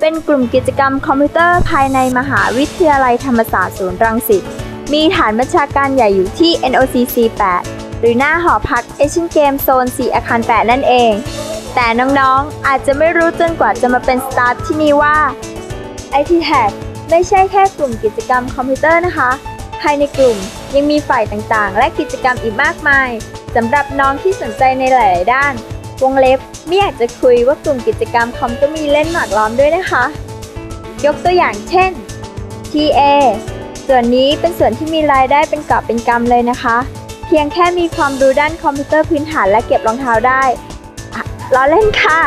เป็นกลุ่มกิจกรรมคอมพิวเตอร์ภายในมหาวิทยาลัยธรรมศาสตร์ศูนย์รังสิต มีฐานบัญชาการใหญ่อยู่ที่ NOCC 8 หรือหน้าหอพัก Asian Game Zone 4อาคาร 8 นั่นเอง แต่น้องๆ อาจจะไม่รู้จนกว่าจะมาเป็นสตาฟที่นี่ว่า IT Tag ไม่ใช่แค่กลุ่มกิจกรรมคอมพิวเตอร์นะคะ ภายในกลุ่มยังมีฝ่ายต่างๆ และกิจกรรมอีกมากมายสำหรับน้องที่สนใจในหลาย ๆ ด้าน วงเล็บไม่อยากจะคุยว่ากลุ่มกิจกรรมคอมก็มีเล่นหมากล้อมด้วยนะคะ ยกตัวอย่างเช่น TA ส่วนนี้เป็นส่วนที่มีรายได้เป็นกอบเป็นกำเลยนะคะ เพียงแค่มีความรู้ด้านคอมพิวเตอร์พื้นฐานและเก็บรองเท้าได้ล้อเล่นค่ะ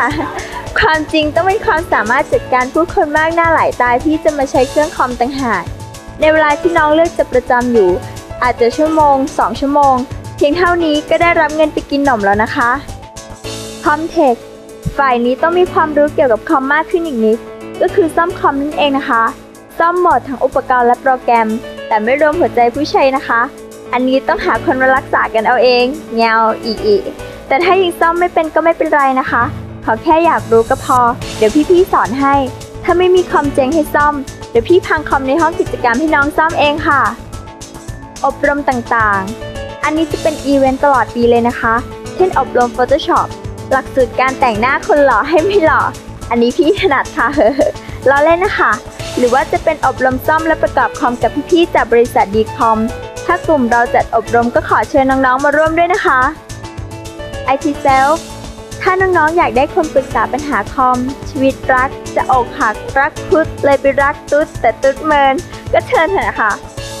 ความจริงต้องเป็นความสามารถจัดการผู้คนมากหน้าหลายตาที่จะมาใช้เครื่องคอมต่างหาก ในเวลาที่น้องเลือกจะประจำอยู่ อาจจะชั่วโมง 2 ชั่วโมง เพียงเท่านี้ก็ได้รับเงินไปกินหนมแล้วนะคะ คอมเทคฝ่ายนี้ต้องมีความรู้เกี่ยวกับคอมมากขึ้นอีกนิด ก็คือซ่อมคอมนั่นเองนะคะ ซ่อมหมดทั้งอุปกรณ์และโปรแกรม แต่ไม่รวมหัวใจผู้ใช้นะคะ อันนี้ต้องหาคนมารักษากันเอาเองเงาอีอีแต่ถ้ายังซ่อมไม่เป็นก็ไม่เป็นไรนะคะ ขอแค่อยากรู้ก็พอ เดี๋ยวพี่ๆสอนให้ ถ้าไม่มีคอมเจงให้ซ่อม เดี๋ยวพี่พังคอมในห้องกิจกรรมให้น้องซ่อมเองค่ะ อบรมต่างๆ อันนี้จะเป็นอีเวนต์ตลอดปีเลยนะคะ เช่นอบรม Photoshop หลักสูตรการแต่งหน้าคนหล่อให้ไม่หล่อ อันนี้พี่ถนัดค่ะล้อเล่นนะคะ หรือว่าจะเป็นอบรมซ่อมและประกอบคอมกับพี่ๆจากบริษัทดีคอม ถ้ากลุ่มเราจัดอบรมก็ขอเชิญน้องๆมาร่วมด้วยนะคะ IT Self ถ้าน้องๆ อยากได้คนปรึกษาปัญหาคอม ชีวิตรัก จะอกหักรักคุดเลยไปรักตุ๊ดแต่ตุ๊ดเมิน ก็เชิญเถอะนะคะ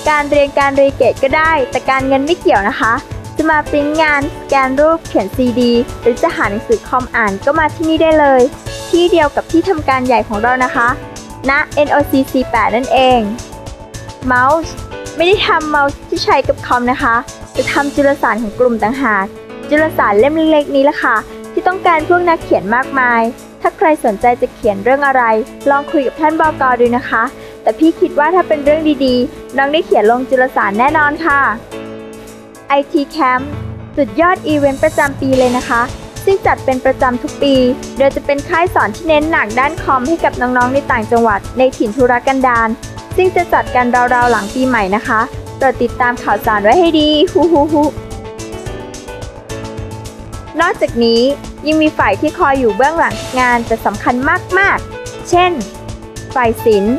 การเรียนการเรียนเกรดก็ได้ แต่การเงินไม่เกี่ยวนะคะ จะมาปริ้นงานสแกนรูปเขียนซีดี หรือจะหาหนังสือคอมอ่านก็มาที่นี่ได้เลย ที่เดียวกับที่ทำการใหญ่ของเรานะคะณ NOCC 8 นั่นเอง เมาส์ไม่ได้ทำเมาส์ที่ใช้กับคอมนะคะ จะทำจุลสารของกลุ่มต่างหาก จุลสารเล่มเล็กๆนี้ละค่ะ ที่ต้องการพวกนักเขียนมากมาย ถ้าใครสนใจจะเขียนเรื่องอะไร ลองคุยกับท่านบอกดูนะคะ แต่พี่คิดว่าถ้าเป็นเรื่องดีๆ น้องได้เขียนลงจุลสารแน่นอนค่ะ IT Camp สุดยอดอีเวนต์ประจำปีเลยนะคะ ซึ่งจัดเป็นประจำทุกปี โดยจะเป็นค่ายสอนที่เน้นหนักด้านคอมให้กับน้องๆในต่างจังหวัดในถิ่นธุรกันดารซึ่งจะจัดกันราวๆหลังปีใหม่นะคะโปรดติดตามข่าวสารไว้ให้ดีฮูฮูฮูนอกจากนี้ยังมีฝ่ายที่คอยอยู่เบื้องหลังงานแต่สำคัญมากๆ เช่น ฝ่ายศิลป์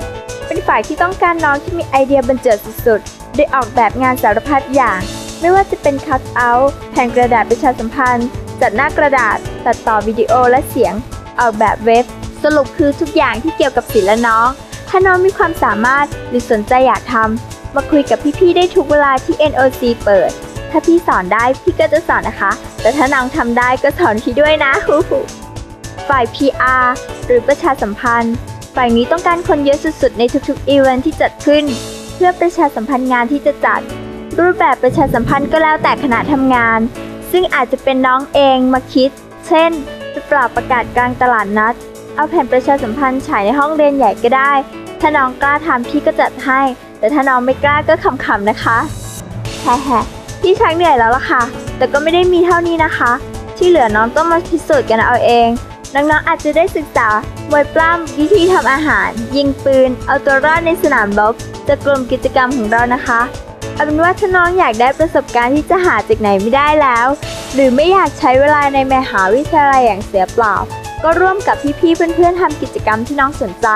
เป็นฝ่ายที่ต้องการน้องที่มีไอเดียบันเจิดสุดๆ โดยออกแบบงานสารพัดอย่าง ไม่ว่าจะเป็นคัตเอาท์แผ่นกระดาษประชาสัมพันธ์ จัดหน้ากระดาษ ตัดต่อวิดีโอและเสียง ออกแบบเว็บ สรุปคือทุกอย่างที่เกี่ยวกับศิลป์และน้อง ถ้าน้องมีความสามารถหรือสนใจอยากทำมาคุยกับพี่ๆได้ทุกเวลาที่ NOC เปิด ถ้าพี่สอนได้พี่ก็จะสอนนะคะ แต่ถ้าน้องทำได้ก็สอนพี่ด้วยนะฮูฮูฝ่าย PR หรือประชาสัมพันธ์ฝ่ายนี้ต้องการคนเยอะสุดๆ ในทุกๆอีเวนท์ที่จัดขึ้น เพื่อประชาสัมพันธ์งานที่จะจัด รูปแบบประชาสัมพันธ์ก็แล้วแต่คณะทำงาน ซึ่งอาจจะเป็นน้องเองมาคิด เช่น จะปรับประกาศกลางตลาดนัด เอาแผ่นประชาสัมพันธ์ฉายในห้องเรียนใหญ่ก็ได้ ถ้าน้องกล้าทำพี่ก็จัดให้ แต่ถ้าน้องไม่กล้าก็ขำๆนะคะแฮะๆพี่ชักเหนื่อยแล้วล่ะค่ะ แต่ก็ไม่ได้มีเท่านี้นะคะ ที่เหลือน้องต้องมาพิสูจน์กันเอาเอง น้องๆอาจจะได้ศึกษามวยปล้ำวิธีทำอาหาร ยิงปืน เอาตัวรอดในสนามรบจากกลุ่มกิจกรรมของเรานะคะ เอาเป็นว่าถ้าน้องอยากได้ประสบการณ์ที่จะหาจากไหนไม่ได้แล้ว หรือไม่อยากใช้เวลาในมหาวิทยาลัยอย่างเสียเปล่า ก็ร่วมกับพี่ๆเพื่อนๆทำกิจกรรมที่น้องสนใจ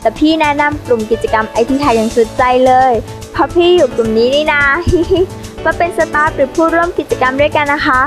แต่พี่แนะนำกลุ่มกิจกรรมไอทีไทยอย่างสุดใจเลยเพราะพี่อยู่กลุ่มนี้นี่นะมาเป็นสตาฟหรือผู้ร่วมกิจกรรมด้วยกันนะคะ